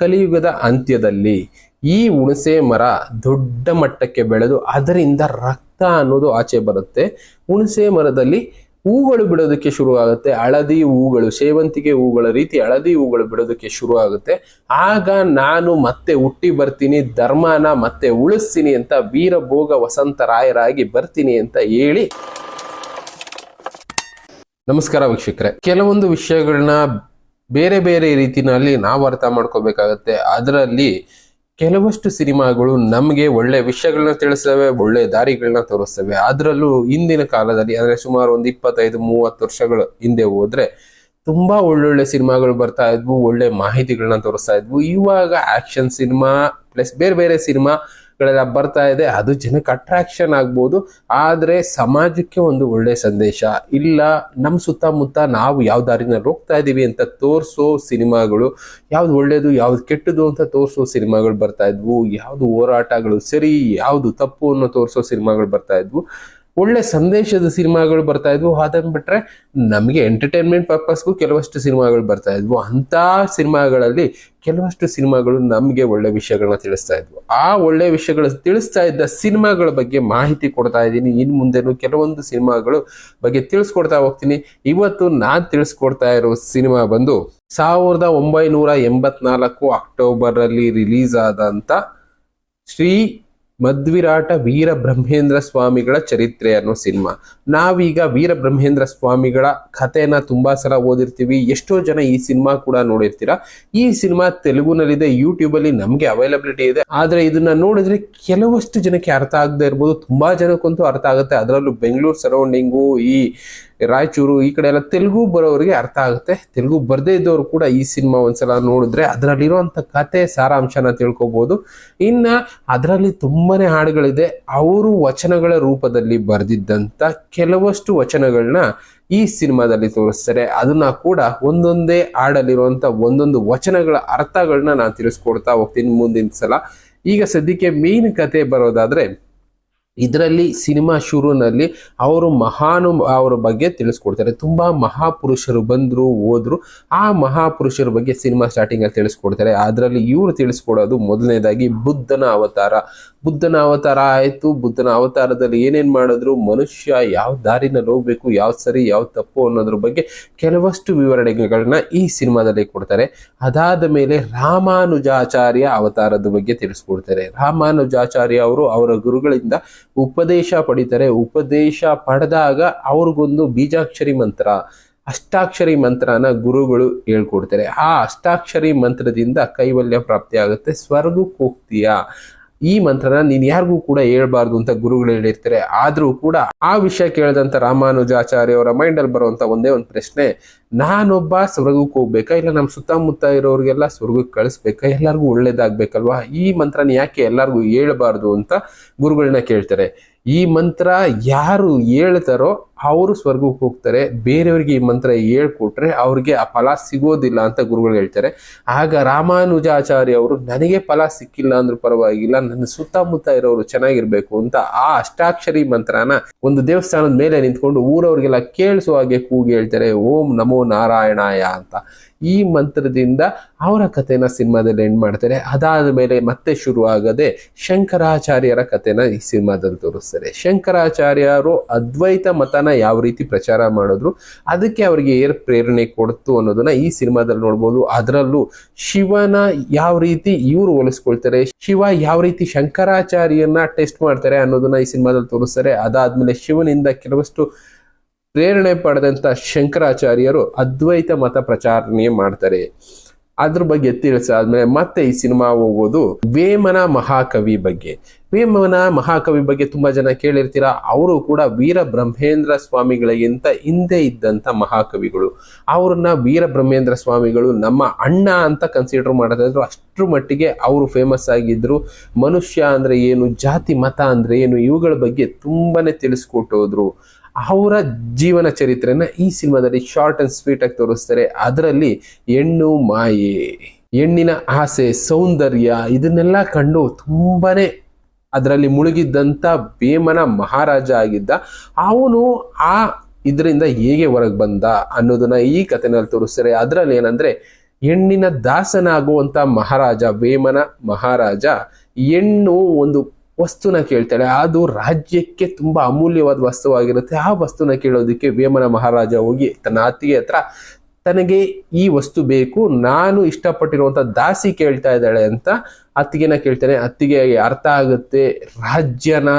ಕಲಿಯುಗದ ಅಂತ್ಯದಲ್ಲಿ ಈ ಹುಣಸೆ ಮರ ದೊಡ್ಡ ಮಟ್ಟಕ್ಕೆ ಬೆಳೆದು ಅದರಿಂದ ರಕ್ತ ಅನ್ನೋದು ಆಚೆ ಬರುತ್ತೆ. ಹುಣಸೆ ಮರದಲ್ಲಿ ಹೂಗಳು ಬಿಡೋದಕ್ಕೆ ಶುರು ಆಗುತ್ತೆ ಹಳದಿ ಹೂಗಳು, ಸೇವಂತಿಗೆ ಹೂಗಳ ರೀತಿ ಹಳದಿ ಹೂಗಳು ಬಿಡೋದಕ್ಕೆ ಶುರು ಆಗುತ್ತೆ ಆಗ ನಾನು ಮತ್ತೆ ಹುಟ್ಟಿ ಬರ್ತೀನಿ, ಧರ್ಮನ ಮತ್ತೆ ಉಳಿಸ್ತೀನಿ ಅಂತ ವೀರಭೋಗ ವಸಂತ ರಾಯರಾಗಿ ಬರ್ತೀನಿ ಅಂತ ಹೇಳಿ. ನಮಸ್ಕಾರ ವೀಕ್ಷಕರೇ. ಕೆಲವೊಂದು ವಿಷಯಗಳನ್ನ ಬೇರೆ ಬೇರೆ ರೀತಿನಲ್ಲಿ ನಾವು ಅರ್ಥ ಮಾಡ್ಕೋಬೇಕಾಗತ್ತೆ. ಅದರಲ್ಲಿ ಕೆಲವಷ್ಟು ಸಿನಿಮಾಗಳು ನಮಗೆ ಒಳ್ಳೆ ವಿಷಯಗಳನ್ನ ತಿಳಿಸ್ತವೆ, ಒಳ್ಳೆ ದಾರಿಗಳನ್ನ ತೋರಿಸ್ತವೆ. ಅದರಲ್ಲೂ ಇಂದಿನ ಕಾಲದಲ್ಲಿ, ಅಂದರೆ ಸುಮಾರು ಒಂದು ಇಪ್ಪತ್ತೈದು, ಮೂವತ್ತು ವರ್ಷಗಳು ಹಿಂದೆ ಹೋದ್ರೆ ತುಂಬಾ ಒಳ್ಳೊಳ್ಳೆ ಸಿನಿಮಾಗಳು ಬರ್ತಾ ಇದ್ವು, ಒಳ್ಳೆ ಮಾಹಿತಿಗಳನ್ನ ತೋರಿಸ್ತಾ ಇದ್ವು. ಇವಾಗ ಆಕ್ಷನ್ ಸಿನಿಮಾ ಪ್ಲಸ್ ಬೇರೆ ಬೇರೆ ಸಿನಿಮಾಗಳೆಲ್ಲ ಬರ್ತಾ ಇದೆ, ಅದು ಜನಕ್ಕೆ ಅಟ್ರಾಕ್ಷನ್ ಆಗ್ಬೋದು. ಆದರೆ ಸಮಾಜಕ್ಕೆ ಒಂದು ಒಳ್ಳೆ ಸಂದೇಶ. ಇಲ್ಲ ನಮ್ಮ ಸುತ್ತಮುತ್ತ ನಾವು ಯಾವ ದಾರಿನಲ್ಲಿ ಹೋಗ್ತಾ ಇದ್ದೀವಿ ಅಂತ ತೋರಿಸೋ ಸಿನಿಮಾಗಳು, ಯಾವ್ದು ಒಳ್ಳೇದು, ಯಾವ್ದು ಕೆಟ್ಟದು ಅಂತ ತೋರಿಸೋ ಸಿನಿಮಾಗಳು ಬರ್ತಾ ಇದ್ವು. ಯಾವ್ದು ಹೋರಾಟಗಳು ಸರಿ, ಯಾವ್ದು ತಪ್ಪು ಅನ್ನೋ ತೋರಿಸೋ ಸಿನಿಮಾಗಳು ಬರ್ತಾ ಇದ್ವು. ಒಳ್ಳೆ ಸಂದೇಶದ ಸಿನಿಮಾಗಳು ಬರ್ತಾ ಇದ್ವು. ಅದನ್ನ ಬಿಟ್ರೆ ನಮಗೆ ಎಂಟರ್ಟೈನ್ಮೆಂಟ್ ಪರ್ಪಸ್ಗೂ ಕೆಲವಷ್ಟು ಸಿನಿಮಾಗಳು ಬರ್ತಾ ಇದ್ವು. ಅಂತ ಸಿನಿಮಾಗಳಲ್ಲಿ ಕೆಲವಷ್ಟು ಸಿನಿಮಾಗಳು ನಮಗೆ ಒಳ್ಳೆ ವಿಷಯಗಳನ್ನ ತಿಳಿಸ್ತಾ ಇದ್ವು. ಆ ಒಳ್ಳೆ ವಿಷಯಗಳು ತಿಳಿಸ್ತಾ ಇದ್ದ ಸಿನಿಮಾಗಳ ಬಗ್ಗೆ ಮಾಹಿತಿ ಕೊಡ್ತಾ ಇದ್ದೀನಿ. ಇನ್ನು ಮುಂದೆನೂ ಕೆಲವೊಂದು ಸಿನಿಮಾಗಳು ಬಗ್ಗೆ ತಿಳಿಸ್ಕೊಡ್ತಾ ಹೋಗ್ತೀನಿ. ಇವತ್ತು ನಾನು ತಿಳಿಸ್ಕೊಡ್ತಾ ಇರೋ ಸಿನಿಮಾ ಬಂದು ಸಾವಿರದ ಒಂಬೈನೂರ ಎಂಬತ್ನಾಲ್ಕು ಅಕ್ಟೋಬರ್ ಅಲ್ಲಿ ರಿಲೀಸ್ ಆದಂತ ಶ್ರೀ ಮಧ್ವಿರಾಟ ವೀರ ಬ್ರಹ್ಮೇಂದ್ರ ಸ್ವಾಮಿಗಳ ಚರಿತ್ರೆ ಅನ್ನೋ ಸಿನಿಮಾ. ನಾವೀಗ ವೀರ ಬ್ರಹ್ಮೇಂದ್ರ ಸ್ವಾಮಿಗಳ ಕಥೆನ ತುಂಬಾ ಸಲ ಓದಿರ್ತೀವಿ. ಎಷ್ಟೋ ಜನ ಈ ಸಿನಿಮಾ ಕೂಡ ನೋಡಿರ್ತೀರಾ. ಈ ಸಿನಿಮಾ ತೆಲುಗುನಲ್ಲಿದೆ ಯೂಟ್ಯೂಬ್ ಅಲ್ಲಿ ನಮಗೆ ಅವೈಲಬಿಲಿಟಿ ಇದೆ. ಆದ್ರೆ ಇದನ್ನ ನೋಡಿದ್ರೆ ಕೆಲವಷ್ಟು ಜನಕ್ಕೆ ಅರ್ಥ ಆಗದೆ ಇರ್ಬೋದು. ತುಂಬಾ ಜನಕ್ಕಂತೂ ಅರ್ಥ ಆಗುತ್ತೆ. ಅದರಲ್ಲೂ ಬೆಂಗಳೂರು ಸರೌಂಡಿಂಗು ಈ ರಾಯಚೂರು ಈ ಕಡೆ ಎಲ್ಲ ತೆಲುಗು ಬರೋರಿಗೆ ಅರ್ಥ ಆಗುತ್ತೆ. ತೆಲುಗು ಬರದೇ ಇದ್ದವರು ಕೂಡ ಈ ಸಿನಿಮಾ ಒಂದ್ಸಲ ನೋಡಿದ್ರೆ ಅದರಲ್ಲಿರುವಂತ ಕತೆ ಸಾರಾಂಶನ ತಿಳ್ಕೊಬಹುದು ಇನ್ನ ಅದರಲ್ಲಿ ತುಂಬಾನೇ ಹಾಡುಗಳಿದೆ. ಅವರು ವಚನಗಳ ರೂಪದಲ್ಲಿ ಬರೆದಿದ್ದಂತ ಕೆಲವಷ್ಟು ವಚನಗಳನ್ನ ಈ ಸಿನಿಮಾದಲ್ಲಿ ತೋರಿಸ್ತಾರೆ. ಅದನ್ನ ಕೂಡ ಒಂದೊಂದೇ ಹಾಡಲ್ಲಿರುವಂತ ಒಂದೊಂದು ವಚನಗಳ ಅರ್ಥಗಳನ್ನ ನಾನು ತಿಳಿಸ್ಕೊಡ್ತಾ ಹೋಗ್ತೀನಿ ಮುಂದಿನ ಸಲ. ಈಗ ಸದ್ಯಕ್ಕೆ ಮೇನ್ ಕತೆ ಬರೋದಾದ್ರೆ ಇದರಲ್ಲಿ ಸಿನಿಮಾ ಶುರುನಲ್ಲಿ ಅವರು ಮಹಾನು ಅವರ ಬಗ್ಗೆ ತಿಳಿಸ್ಕೊಡ್ತಾರೆ. ತುಂಬ ಮಹಾಪುರುಷರು ಬಂದರು, ಹೋದರು. ಆ ಮಹಾಪುರುಷರ ಬಗ್ಗೆ ಸಿನಿಮಾ ಸ್ಟಾರ್ಟಿಂಗಲ್ಲಿ ತಿಳಿಸ್ಕೊಡ್ತಾರೆ. ಅದರಲ್ಲಿ ಇವರು ತಿಳಿಸ್ಕೊಡೋದು ಮೊದಲನೇದಾಗಿ ಬುದ್ಧನ ಅವತಾರ. ಬುದ್ಧನ ಅವತಾರ ಆಯಿತು. ಬುದ್ಧನ ಅವತಾರದಲ್ಲಿ ಏನೇನು ಮಾಡಿದ್ರು? ಮನುಷ್ಯ ಯಾವ ದಾರಿನಲ್ಲಿ ಹೋಗ್ಬೇಕು? ಯಾವ ಸರಿ, ಯಾವ ತಪ್ಪು ಅನ್ನೋದ್ರ ಬಗ್ಗೆ ಕೆಲವಷ್ಟು ವಿವರಣೆಗಳನ್ನ ಈ ಸಿನಿಮಾದಲ್ಲಿ ಕೊಡ್ತಾರೆ. ಅದಾದ ಮೇಲೆ ರಾಮಾನುಜಾಚಾರ್ಯ ಅವತಾರದ ಬಗ್ಗೆ ತಿಳಿಸ್ಕೊಡ್ತಾರೆ. ರಾಮಾನುಜಾಚಾರ್ಯ ಅವರು ಅವರ ಗುರುಗಳಿಂದ ಉಪದೇಶ ಪಡಿತಾರೆ. ಉಪದೇಶ ಪಡೆದಾಗ ಅವ್ರಿಗೊಂದು ಬೀಜಾಕ್ಷರಿ ಮಂತ್ರ, ಅಷ್ಟಾಕ್ಷರಿ ಮಂತ್ರನ ಗುರುಗಳು ಹೇಳ್ಕೊಡ್ತಾರೆ. ಆ ಅಷ್ಟಾಕ್ಷರಿ ಮಂತ್ರದಿಂದ ಕೈವಲ್ಯ ಪ್ರಾಪ್ತಿ ಆಗುತ್ತೆ ಸ್ವರ್ಗಕ್ಕೆ ಹೋಗ್ತೀಯಾ ಈ ಮಂತ್ರನ ನೀನ್ ಯಾರಿಗೂ ಕೂಡ ಹೇಳ್ಬಾರ್ದು ಅಂತ ಗುರುಗಳು ಹೇಳಿರ್ತಾರೆ. ಆದ್ರೂ ಕೂಡ ಆ ವಿಷಯ ಕೇಳಿದಂತ ರಾಮಾನುಜಾಚಾರ್ಯ ಅವರ ಮೈಂಡ್ ಅಲ್ಲಿ ಬರುವಂತ ಒಂದೇ ಒಂದು ಪ್ರಶ್ನೆ, ನಾನೊಬ್ಬ ಸ್ವರ್ಗಕ್ಕೆ ಹೋಗ್ಬೇಕಾ? ಇಲ್ಲ ನಮ್ಮ ಸುತ್ತಮುತ್ತ ಇರೋರಿಗೆಲ್ಲ ಸ್ವರ್ಗಕ್ಕೆ ಕಳಿಸ್ಬೇಕಾ? ಎಲ್ಲರಿಗೂ ಒಳ್ಳೇದಾಗ್ಬೇಕಲ್ವಾ? ಈ ಮಂತ್ರನ ಯಾಕೆ ಎಲ್ಲರಿಗೂ ಹೇಳ್ಬಾರ್ದು ಅಂತ ಗುರುಗಳನ್ನ ಕೇಳ್ತಾರೆ. ಈ ಮಂತ್ರ ಯಾರು ಹೇಳ್ತಾರೋ ಅವರು ಸ್ವರ್ಗಕ್ಕೆ ಹೋಗ್ತಾರೆ. ಬೇರೆಯವ್ರಿಗೆ ಈ ಮಂತ್ರ ಹೇಳ್ಕೊಟ್ರೆ ಅವ್ರಿಗೆ ಆ ಫಲ ಸಿಗೋದಿಲ್ಲ ಅಂತ ಗುರುಗಳು ಹೇಳ್ತಾರೆ. ಆಗ ರಾಮಾನುಜಾಚಾರ್ಯ ಅವರು, ನನಗೆ ಫಲ ಸಿಕ್ಕಿಲ್ಲ ಅಂದ್ರೆ ಪರವಾಗಿಲ್ಲ, ನನ್ನ ಸುತ್ತಮುತ್ತ ಇರೋರು ಚೆನ್ನಾಗಿರ್ಬೇಕು ಅಂತ ಆ ಅಷ್ಟಾಕ್ಷರಿ ಮಂತ್ರನ ಒಂದು ದೇವಸ್ಥಾನದ ಮೇಲೆ ನಿಂತ್ಕೊಂಡು ಊರವ್ರಿಗೆಲ್ಲ ಕೇಳಿಸುವ ಹಾಗೆ ಕೂಗಿ ಹೇಳ್ತಾರೆ. ಓಂ ನಮೋ ನಾರಾಯಣಾಯ ಅಂತ. ಈ ಮಂತ್ರದಿಂದ ಅವರ ಕಥೆನ ಸಿನಿಮಾದಲ್ಲಿ ಎಂಡ್ ಮಾಡ್ತಾರೆ. ಅದಾದ ಮೇಲೆ ಮತ್ತೆ ಶುರು ಆಗದೆ ಶಂಕರಾಚಾರ್ಯರ ಕಥೆನ ಈ ಸಿನಿಮಾದಲ್ಲಿ ತೋರಿಸ್ತಾರೆ. ಶಂಕರಾಚಾರ್ಯರು ಅದ್ವೈತ ಮತನ ಯಾವ ರೀತಿ ಪ್ರಚಾರ ಮಾಡಿದ್ರು, ಅದಕ್ಕೆ ಅವರಿಗೆ ಏರ್ ಪ್ರೇರಣೆ ಕೊಡ್ತು ಅನ್ನೋದನ್ನ ಈ ಸಿನಿಮಾದಲ್ಲಿ ನೋಡ್ಬೋದು. ಅದರಲ್ಲೂ ಶಿವನ ಯಾವ ರೀತಿ ಇವರು ಹೋಲಿಸ್ಕೊಳ್ತಾರೆ, ಶಿವ ಯಾವ ರೀತಿ ಶಂಕರಾಚಾರ್ಯನ ಟೆಸ್ಟ್ ಮಾಡ್ತಾರೆ ಅನ್ನೋದನ್ನ ಈ ಸಿನಿಮಾದಲ್ಲಿ ತೋರಿಸ್ತಾರೆ. ಅದಾದ್ಮೇಲೆ ಶಿವನಿಂದ ಕೆಲವಷ್ಟು ಪ್ರೇರಣೆ ಪಡೆದಂತ ಶಂಕರಾಚಾರ್ಯರು ಅದ್ವೈತ ಮತ ಪ್ರಚಾರಣೆ ಮಾಡ್ತಾರೆ. ಅದ್ರ ಬಗ್ಗೆ ತಿಳಿಸಾದ್ಮೇಲೆ ಮತ್ತೆ ಈ ಸಿನಿಮಾ ಹೋಗೋದು ವೇಮನ ಮಹಾಕವಿ ಬಗ್ಗೆ. ವೇಮನ ಮಹಾಕವಿ ಬಗ್ಗೆ ತುಂಬಾ ಜನ ಕೇಳಿರ್ತೀರಾ? ಅವರು ಕೂಡ ವೀರ ಬ್ರಹ್ಮೇಂದ್ರ ಸ್ವಾಮಿಗಳಿಗಿಂತ ಹಿಂದೆ ಇದ್ದಂತ ಮಹಾಕವಿಗಳು. ಅವ್ರನ್ನ ವೀರ ಬ್ರಹ್ಮೇಂದ್ರ ಸ್ವಾಮಿಗಳು ನಮ್ಮ ಅಣ್ಣ ಅಂತ ಕನ್ಸಿಡರ್ ಮಾಡೋದಾದ್ರು ಅಷ್ಟ್ರ ಮಟ್ಟಿಗೆ ಅವರು ಫೇಮಸ್ ಆಗಿದ್ರು. ಮನುಷ್ಯ ಅಂದ್ರೆ ಏನು? ಜಾತಿ ಮತ ಅಂದ್ರೆ ಏನು? ಇವುಗಳ ಬಗ್ಗೆ ತುಂಬಾನೇ ತಿಳಿಸ್ಕೊಟ್ಟೋದ್ರು. ಅವರ ಜೀವನ ಚರಿತ್ರೆಯನ್ನು ಈ ಸಿನಿಮಾದಲ್ಲಿ ಶಾರ್ಟ್ ಅಂಡ್ ಸ್ವೀಟ್ ಆಗಿ ತೋರಿಸ್ತಾರೆ. ಅದರಲ್ಲಿ ಹೆಣ್ಣು ಮಾಯೆ, ಹೆಣ್ಣಿನ ಆಸೆ, ಸೌಂದರ್ಯ ಇದನ್ನೆಲ್ಲ ಕಂಡು ತುಂಬಾನೇ ಅದರಲ್ಲಿ ಮುಳುಗಿದ್ದಂಥ ಭೀಮನ ಮಹಾರಾಜ ಆಗಿದ್ದ. ಅವನು ಆ ಇದರಿಂದ ಹೇಗೆ ಹೊರಗೆ ಬಂದ ಅನ್ನೋದನ್ನ ಈ ಕಥೆನಲ್ಲಿ ತೋರಿಸ್ತಾರೆ. ಅದರಲ್ಲಿ ಏನಂದ್ರೆ, ಹೆಣ್ಣಿನ ದಾಸನಾಗುವಂತ ಮಹಾರಾಜ ವೇಮನ ಮಹಾರಾಜ ಹೆಣ್ಣು ಒಂದು ವಸ್ತುನ ಕೇಳ್ತಾಳೆ ಅದು ರಾಜ್ಯಕ್ಕೆ ತುಂಬಾ ಅಮೂಲ್ಯವಾದ ವಸ್ತುವಾಗಿರುತ್ತೆ. ಆ ವಸ್ತುನ ಕೇಳೋದಕ್ಕೆ ವೇಮನ ಮಹಾರಾಜ ಹೋಗಿ ತನ್ನ ಅತ್ತಿಗೆ ಹತ್ರ, ತನಗೆ ಈ ವಸ್ತು ಬೇಕು. ನಾನು ಇಷ್ಟಪಟ್ಟಿರುವಂತ ದಾಸಿ ಕೇಳ್ತಾ ಇದ್ದಾಳೆ ಅಂತ ಅತ್ತಿಗೆನ ಕೇಳ್ತಾನೆ. ಅತ್ತಿಗೆ ಅರ್ಥ ಆಗುತ್ತೆ, ರಾಜ್ಯನ,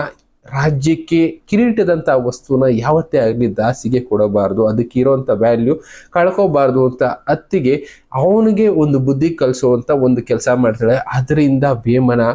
ರಾಜ್ಯಕ್ಕೆ ಕಿರೀಟದಂತ ವಸ್ತುನ ಯಾವತ್ತೇ ಆಗಲಿ ದಾಸಿಗೆ ಕೊಡಬಾರ್ದು. ಅದಕ್ಕೆ ಇರೋಂಥ ವ್ಯಾಲ್ಯೂ ಕಳ್ಕೋಬಾರ್ದು ಅಂತ ಅತ್ತಿಗೆ ಅವನಿಗೆ ಒಂದು ಬುದ್ಧಿ ಕಲಿಸುವಂತ ಒಂದು ಕೆಲಸ ಮಾಡ್ತಾಳೆ. ಅದರಿಂದ ವೇಮನ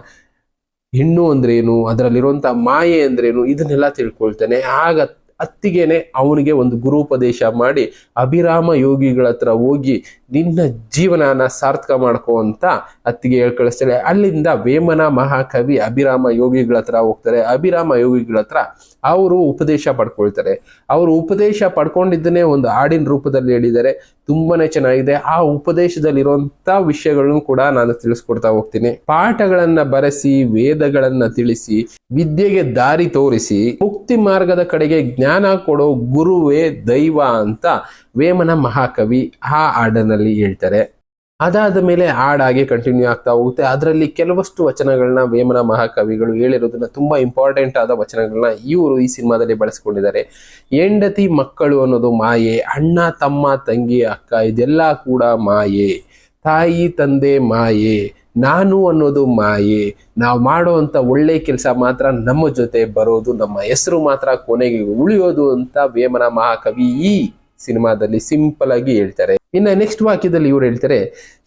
ಹೆಣ್ಣು ಅಂದ್ರೇನು? ಅದರಲ್ಲಿರುವಂಥ ಮಾಯೆ ಅಂದ್ರೇನು? ಇದನ್ನೆಲ್ಲ ತಿಳ್ಕೊಳ್ತಾನೆ. ಆಗ ಅತ್ತಿಗೆನೆ ಅವನಿಗೆ ಒಂದು ಗುರುಪದೇಶ ಮಾಡಿ, ಅಭಿರಾಮ ಯೋಗಿಗಳ ಹತ್ರ ಹೋಗಿ ನಿನ್ನ ಜೀವನನ ಸಾರ್ಥಕ ಮಾಡ್ಕೋ ಅಂತ ಅತ್ತಿಗೆ ಹೇಳ್ಕಳಿಸ್ತಾರೆ ಅಲ್ಲಿಂದ ವೇಮನ ಮಹಾಕವಿ ಅಭಿರಾಮ ಯೋಗಿಗಳ ಹತ್ರ ಹೋಗ್ತಾರೆ. ಅಭಿರಾಮ ಯೋಗಿಗಳ ಹತ್ರ ಅವರು ಉಪದೇಶ ಪಡ್ಕೊಳ್ತಾರೆ. ಅವರು ಉಪದೇಶ ಪಡ್ಕೊಂಡಿದ್ದನ್ನೇ ಒಂದು ಹಾಡಿನ ರೂಪದಲ್ಲಿ ಹೇಳಿದ್ದಾರೆ. ತುಂಬಾನೇ ಚೆನ್ನಾಗಿದೆ. ಆ ಉಪದೇಶದಲ್ಲಿರುವಂತ ವಿಷಯಗಳನ್ನು ಕೂಡ ನಾನು ತಿಳಿಸ್ಕೊಡ್ತಾ ಹೋಗ್ತೀನಿ. ಪಾಠಗಳನ್ನ ಬರೆಸಿ, ವೇದಗಳನ್ನ ತಿಳಿಸಿ ವಿದ್ಯೆಗೆ ದಾರಿ ತೋರಿಸಿ ಮುಕ್ತಿ ಮಾರ್ಗದ ಕಡೆಗೆ ಜ್ಞಾನ ಕೊಡೋ ಗುರುವೇ ದೈವ ಅಂತ ವೇಮನ ಮಹಾಕವಿ ಆ ಹಾಡನಲ್ಲಿ ಹೇಳ್ತಾರೆ. ಅದಾದ ಮೇಲೆ ಹಾಡಾಗೆ ಕಂಟಿನ್ಯೂ ಆಗ್ತಾ ಹೋಗುತ್ತೆ. ಅದರಲ್ಲಿ ಕೆಲವಷ್ಟು ವಚನಗಳನ್ನ ವೇಮನ ಮಹಾಕವಿಗಳು ಹೇಳಿರೋದನ್ನ ತುಂಬಾ ಇಂಪಾರ್ಟೆಂಟ್ ಆದ ವಚನಗಳನ್ನ ಇವರು ಈ ಸಿನಿಮಾದಲ್ಲಿ ಬಳಸ್ಕೊಂಡಿದ್ದಾರೆ. ಹೆಂಡತಿ ಮಕ್ಕಳು ಅನ್ನೋದು ಮಾಯೆ, ಅಣ್ಣ, ತಮ್ಮ, ತಂಗಿ, ಅಕ್ಕ ಇದೆಲ್ಲ ಕೂಡ ಮಾಯೆ, ತಾಯಿ, ತಂದೆ ಮಾಯೆ ನಾನು ಅನ್ನೋದು ಮಾಯೆ. ನಾವು ಮಾಡುವಂಥ ಒಳ್ಳೆ ಕೆಲಸ ಮಾತ್ರ ನಮ್ಮ ಜೊತೆ ಬರೋದು, ನಮ್ಮ ಹೆಸರು ಮಾತ್ರ ಕೊನೆಗೆ ಉಳಿಯೋದು ಅಂತ ವೇಮನ ಮಹಾಕವಿ ಈ ಸಿನಿಮಾದಲ್ಲಿ ಸಿಂಪಲ್ ಆಗಿ ಹೇಳ್ತಾರೆ. ಇನ್ನು ನೆಕ್ಸ್ಟ್ ವಾಕ್ಯದಲ್ಲಿ ಇವ್ರು ಹೇಳ್ತಾರೆ,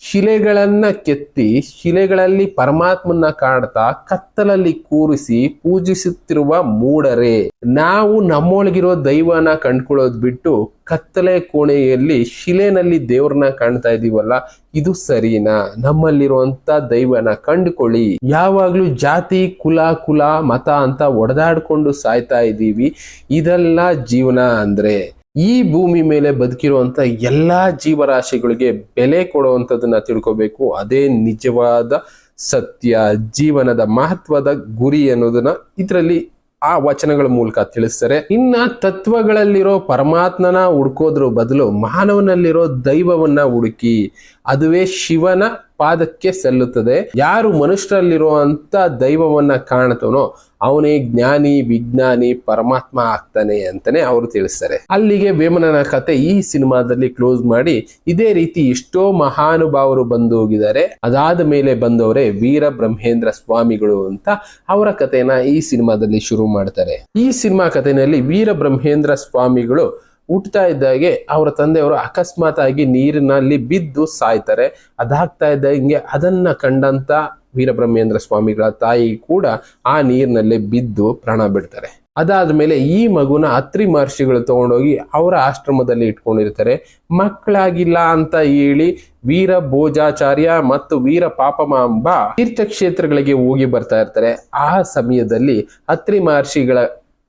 ಶಿಲೆಗಳನ್ನ ಕೆತ್ತಿ, ಶಿಲೆಗಳಲ್ಲಿ ಪರಮಾತ್ಮನ ಕಾಡ್ತಾ ಕತ್ತಲಲ್ಲಿ ಕೂರಿಸಿ ಪೂಜಿಸುತ್ತಿರುವ ಮೂಡರೆ ನಾವು ನಮ್ಮೊಳಗಿರೋ ದೈವನ ಕಂಡ್ಕೊಳ್ಳೋದ್ ಬಿಟ್ಟು ಕತ್ತಲೆ ಕೋಣೆಯಲ್ಲಿ ಶಿಲೆನಲ್ಲಿ ದೇವ್ರನ್ನ ಕಾಣ್ತಾ ಇದೀವಲ್ಲ, ಇದು ಸರಿನಾ? ನಮ್ಮಲ್ಲಿರುವಂತ ದೈವನ ಕಂಡುಕೊಳ್ಳಿ. ಯಾವಾಗ್ಲೂ ಜಾತಿ, ಕುಲ ಕುಲ, ಮತ ಅಂತ ಒಡೆದಾಡ್ಕೊಂಡು ಸಾಯ್ತಾ ಇದ್ದೀವಿ ಇದೆಲ್ಲ ಜೀವನ ಅಂದ್ರೆ ಈ ಭೂಮಿ ಮೇಲೆ ಬದುಕಿರುವಂತ ಎಲ್ಲಾ ಜೀವರಾಶಿಗಳಿಗೆ ಬೆಲೆ ಕೊಡುವಂಥದ್ದನ್ನ ತಿಳ್ಕೋಬೇಕು. ಅದೇ ನಿಜವಾದ ಸತ್ಯ, ಜೀವನದ ಮಹತ್ವದ ಗುರಿ ಅನ್ನೋದನ್ನ ಇದರಲ್ಲಿ ಆ ವಚನಗಳ ಮೂಲಕ ತಿಳಿಸ್ತಾರೆ. ಇನ್ನ ತತ್ವಗಳಲ್ಲಿರೋ ಪರಮಾತ್ಮನ ಹುಡ್ಕೋದ್ರ ಬದಲು ಮಾನವನಲ್ಲಿರೋ ದೈವವನ್ನ ಹುಡುಕಿ ಅದುವೇ ಶಿವನ ಪಾದಕ್ಕೆ ಸಲ್ಲುತ್ತದೆ. ಯಾರು ಮನುಷ್ಯರಲ್ಲಿರುವಂತ ದೈವವನ್ನ ಕಾಣ್ತಾನೋ ಅವನೇ ಜ್ಞಾನಿ, ವಿಜ್ಞಾನಿ, ಪರಮಾತ್ಮ ಆಗ್ತಾನೆ ಅಂತಾನೆ ಅವರು ತಿಳಿಸ್ತಾರೆ. ಅಲ್ಲಿಗೆ ವೇಮನನ ಕತೆ ಈ ಸಿನಿಮಾದಲ್ಲಿ ಕ್ಲೋಸ್ ಮಾಡಿ ಇದೇ ರೀತಿ ಎಷ್ಟೋ ಮಹಾನುಭಾವರು ಬಂದು ಹೋಗಿದ್ದಾರೆ ಅದಾದ ಮೇಲೆ ಬಂದವರೇ ವೀರ ಬ್ರಹ್ಮೇಂದ್ರ ಸ್ವಾಮಿಗಳು ಅಂತ ಅವರ ಕಥೆನ ಈ ಸಿನಿಮಾದಲ್ಲಿ ಶುರು ಮಾಡ್ತಾರೆ. ಈ ಸಿನಿಮಾ ಕಥೆನಲ್ಲಿ ವೀರ ಬ್ರಹ್ಮೇಂದ್ರ ಸ್ವಾಮಿಗಳು ಹುಟ್ಟುತ್ತಾ ಇದ್ದಾಗೆ ಅವರ ತಂದೆಯವರು ಅಕಸ್ಮಾತ್ ಆಗಿ ನೀರಿನಲ್ಲಿ ಬಿದ್ದು ಸಾಯ್ತಾರೆ. ಅದಾಗ್ತಾ ಇದ್ದಂಗೆ ಅದನ್ನ ಕಂಡಂತ ವೀರಬ್ರಹ್ಮೇಂದ್ರ ಸ್ವಾಮಿಗಳ ತಾಯಿ ಕೂಡ ಆ ನೀರಿನಲ್ಲೇ ಬಿದ್ದು ಪ್ರಾಣ ಬಿಡ್ತಾರೆ. ಅದಾದ ಮೇಲೆ ಈ ಮಗುನ ಅತ್ರಿ ಮಹರ್ಷಿಗಳು ತಗೊಂಡೋಗಿ ಅವರ ಆಶ್ರಮದಲ್ಲಿ ಇಟ್ಕೊಂಡಿರ್ತಾರೆ. ಮಕ್ಕಳಾಗಿಲ್ಲ ಅಂತ ಹೇಳಿ ವೀರ ಭೋಜಾಚಾರ್ಯ ಮತ್ತು ವೀರ ಪಾಪಮಾಂಬ ತೀರ್ಥಕ್ಷೇತ್ರಗಳಿಗೆ ಹೋಗಿ ಬರ್ತಾ ಇರ್ತಾರೆ. ಆ ಸಮಯದಲ್ಲಿ ಅತ್ರಿ ಮಹರ್ಷಿಗಳ